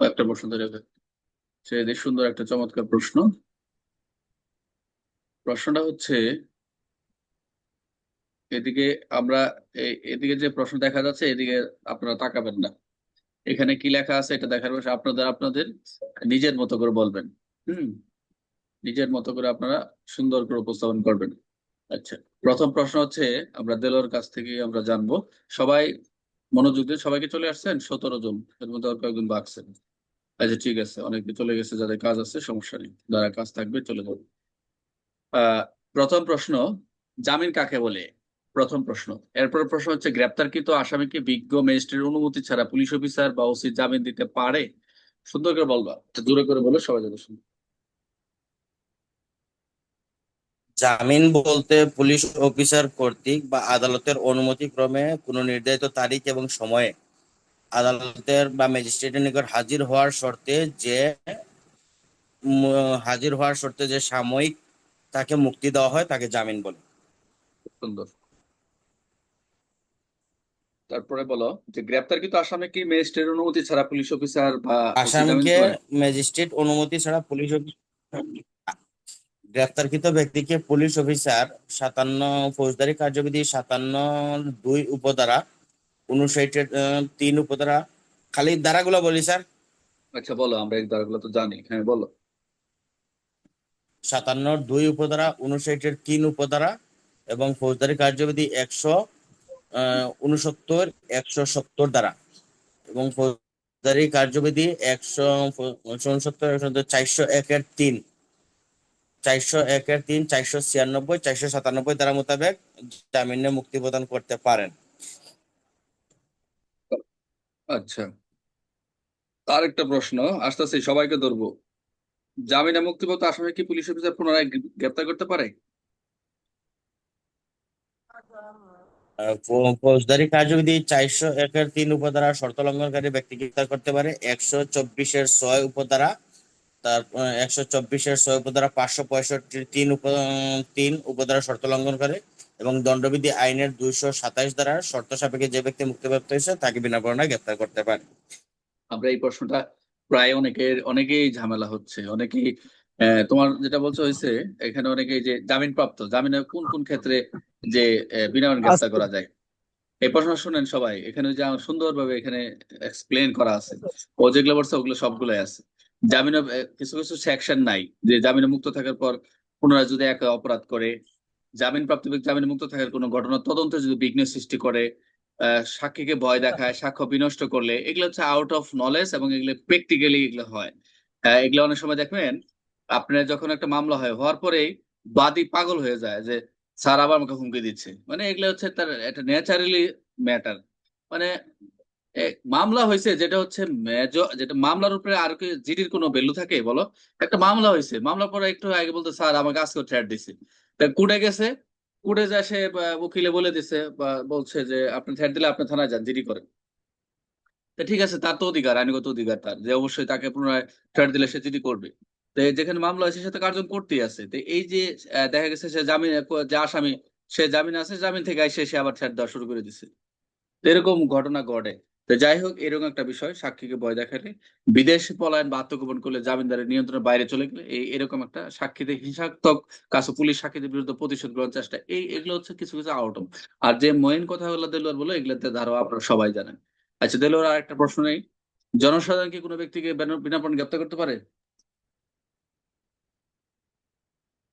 একটা প্রশ্ন ধরে সে সুন্দর একটা চমৎকার প্রশ্ন। প্রশ্নটা হচ্ছে, এদিকে আমরা এদিকে যে প্রশ্ন দেখা যাচ্ছে, এদিকে আপনারা তাকাবেন না। এখানে কি লেখা আছে এটা দেখার পর আপনাদের আপনাদের নিজের মতো করে বলবেন। হুম? নিজের মতো করে আপনারা সুন্দর করে উপস্থাপন করবেন। আচ্ছা প্রথম প্রশ্ন হচ্ছে, আমরা দেলোর কাছ থেকে আমরা জানব, সবাই মনোযোগ দিয়ে সবাইকে চলে আসছেন। সতেরো জন, এর মধ্যে আর কয়েকজন বাকছেন আচ্ছা ঠিক আছে, অনেকে চলে গেছে, যাদের কাজ আছে, সমস্যা নেই। যারা কাজ থাকবে, চলে যাবে। প্রথম প্রশ্ন, জামিন কাকে বলে? প্রথম প্রশ্ন। এরপর প্রশ্ন হচ্ছে, গ্রেপ্তারকৃত আসামিকে বিজ্ঞ ম্যাজিস্ট্রেটের অনুমতি ছাড়া পুলিশ অফিসার বা ওসি জামিন দিতে পারে? সুন্দর করে বলবা। দূরে করে বলো, সবাই যাবে শুনবে জামিন বলতে পুলিশ অফিসার কর্তৃক বা আদালতের অনুমতি ক্রমে কোনো নির্ধারিত তারিখ এবং সময়ে আদালতের বা ম্যাজিস্ট্রেটের নিকট হাজির হওয়ার শর্তে যে হাজির হওয়ার শর্তে যে সাময়িক তাকে মুক্তি দেওয়া হয় তাকে জামিন বলে। সুন্দর। তারপরে বলো যে গ্রেপ্তার গ্রেপ্তারকৃত আসামিকে ম্যাজিস্ট্রেটের অনুমতি ছাড়া পুলিশ অফিসার বা আসামিকে ম্যাজিস্ট্রেট অনুমতি ছাড়া পুলিশ অফিসার গ্রেফতারকৃত ব্যক্তিকে পুলিশ অফিসার সাতান্ন ফৌজদারি কার্যবিধি সাতান্ন দুই উপধারা উনষাটের তিন উপধারা খালি ধারাগুলো বলি স্যার। আচ্ছা বলো আমরা এই ধারাগুলো তো জানি। হ্যাঁ বলো। সাতান্ন দুই উপধারা উনষাটের তিন উপধারা এবং ফৌজদারি কার্যবিধি একশো উনসত্তর একশো সত্তর দ্বারা এবং ফৌজদারি কার্যবিধি একশো উনসত্তর চারশো একের তিন। চারশো একের তিন চারশো ছিয়ানব্বই চারশো সাতানব্বই দ্বারা মোতাবেক জামিনে মুক্তি প্রদান করতে পারেন। আচ্ছা। তার একটা প্রশ্ন আস্তে আস্তে সবাইকে ধরবো। জামিনে মুক্তিপত্র আসামি কি পুলিশ অফিসার পুনরায় গ্রেপ্তার করতে পারে? ফৌজদারি কার্যবিধি চারশো একের তিন উপধারা শর্ত লঙ্ঘনকারী ব্যক্তি গ্রেপ্তার করতে পারে। একশো চব্বিশের ছয় উপধারা তার একশো চব্বিশের ছয় উপধারা পাঁচশো পঁয়ষট্টির তিন উপ তিন উপধারা শর্ত লঙ্ঘন করে এবং দণ্ডবিধি আইনের দুইশো সাতাইশ দ্বারা শর্ত সাপেক্ষে যে ব্যক্তি মুক্তিপ্রাপ্ত হয়েছে তাকে বিনা পরোয়ানায় গ্রেপ্তার করতে পারে। আমরা এই প্রশ্নটা প্রায় অনেকের, অনেকেই ঝামেলা হচ্ছে, অনেকেই তোমার যেটা বলছো হয়েছে, এখানে অনেকেই যে জামিন প্রাপ্ত জামিনে কোন কোন ক্ষেত্রে যে বিনা গ্রেপ্তার করা যায়? এই প্রশ্ন শুনেন সবাই, এখানে যে সুন্দরভাবে এখানে এক্সপ্লেন করা আছে। ও যেগুলো বলছে ওগুলো সবগুলোই আছে। জামিনে কিছু কিছু সেকশন নাই যে জামিনে মুক্ত থাকার পর পুনরায় যদি এক অপরাধ করে জামিন প্রাপ্ত ব্যক্তি জামিনে মুক্ত থাকার কোনো ঘটনা তদন্তে যদি বিঘ্ন সৃষ্টি করে সাক্ষীকে ভয় দেখায় সাক্ষ্য বিনষ্ট করলে এগুলো হচ্ছে আউট অফ নলেজ এবং এগুলো প্র্যাকটিক্যালি এগুলো হয়। এগুলো অনেক সময় দেখবেন আপনার যখন একটা মামলা হয় হওয়ার পরেই বাদী পাগল হয়ে যায় যে স্যার আবার আমাকে হুমকি দিচ্ছে। মানে এগুলো হচ্ছে তার একটা ন্যাচারালি ম্যাটার মানে মামলা হয়েছে যেটা হচ্ছে মেজর যেটা মামলার উপরে আর কি জিডির কোনো ভ্যালু থাকে, বলো? একটা মামলা হয়েছে, মামলার পরে একটু আগে বলতে, স্যার, আমাকে আজকে থ্রেট দিছে। তা কুড়ে গেছে কুড়ে যায় সে উকিলে বলে দিছে, বা, বলছে যে, আপনি থ্রেট দিলে আপনি থানায় যান, জিডি করেন। তা ঠিক আছে, তার তো অধিকার, আইনগত অধিকার তার, যে অবশ্যই তাকে পুনরায় থ্রেট দিলে সে জিডি করবে। তো যেখানে মামলা হয়েছে, সে তো কার্যক্রম করতেই আছে। তো এই যে দেখা গেছে সে জামিন যে আসামি, সে জামিন আছে, জামিন থেকে এসে সে আবার থ্রেট দেওয়া শুরু করে দিছে। এরকম ঘটনা ঘটে। তো যাই হোক এরকম একটা বিষয় সাক্ষীকে ভয় দেখালে। বিদেশে পলায়ন বা আত্মগোপন করলে জামিনদারের নিয়ন্ত্রণের বাইরে চলে গেলে এই এরকম একটা সাক্ষীদের হিংসাত্মক কাছে পুলিশ সাক্ষীদের বিরুদ্ধে প্রতিশোধ গ্রহণ চেষ্টা এই এগুলো হচ্ছে কিছু কিছু আউটম আর যে মেইন কথাগুলো দেলোয়ার বলো এগুলোতে ধারো আপনারা সবাই জানেন। আচ্ছা দেলোয়ার আর একটা প্রশ্ন নেই। জনসাধারণ কি কোনো ব্যক্তিকে বিনা বিনা পণ গ্রেপ্তার করতে পারে?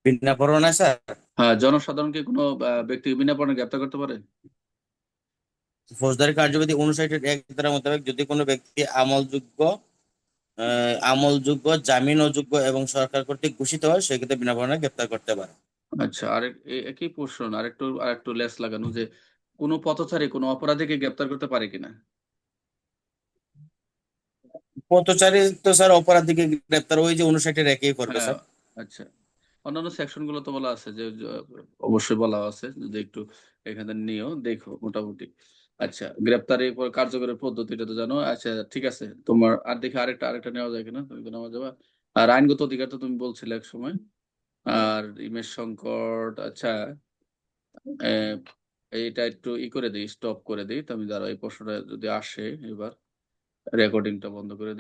বিনা স্যার। হ্যাঁ জনসাধারণ কি কোনো ব্যক্তিকে বিনা পণে গ্রেপ্তার করতে পারে? ফৌজদারি কার্যবিধি অনুসারের এক ধারা মোতাবেক যদি কোনো ব্যক্তি আমলযোগ্য আমলযোগ্য জামিন অযোগ্য এবং সরকার কর্তৃক ঘোষিত হয় সেক্ষেত্রে বিনা পরোয়ানায় গ্রেপ্তার করতে পারে। আচ্ছা আর একই প্রশ্ন আরেকটু আরেকটু লেস লাগানো যে কোনো পথচারী কোনো অপরাধীকে গ্রেপ্তার করতে পারে কিনা? পথচারী তো স্যার অপরাধীকে গ্রেপ্তার ওই যে অনুসারের একই করবে হ্যাঁ স্যার। আচ্ছা। অন্যান্য সেকশনগুলো তো বলা আছে যে অবশ্যই বলা আছে যদি একটু এখানে নিও দেখো মোটামুটি। আচ্ছা গ্রেপ্তারের পর কার্যকরের পদ্ধতিটা তো জানো। আচ্ছা ঠিক আছে, তোমার আর দেখে আরেকটা আরেকটা নেওয়া যায় কিনা? তুমি তো নেওয়া যাবে। আর আইনগত অধিকার তো তুমি বলছিলে এক সময়। আর ইমেজ সংকট আচ্ছা এইটা একটু ই করে দিই স্টপ করে দিই। তুমি দাঁড়াও এই প্রশ্নটা যদি আসে এবার রেকর্ডিংটা বন্ধ করে দেই।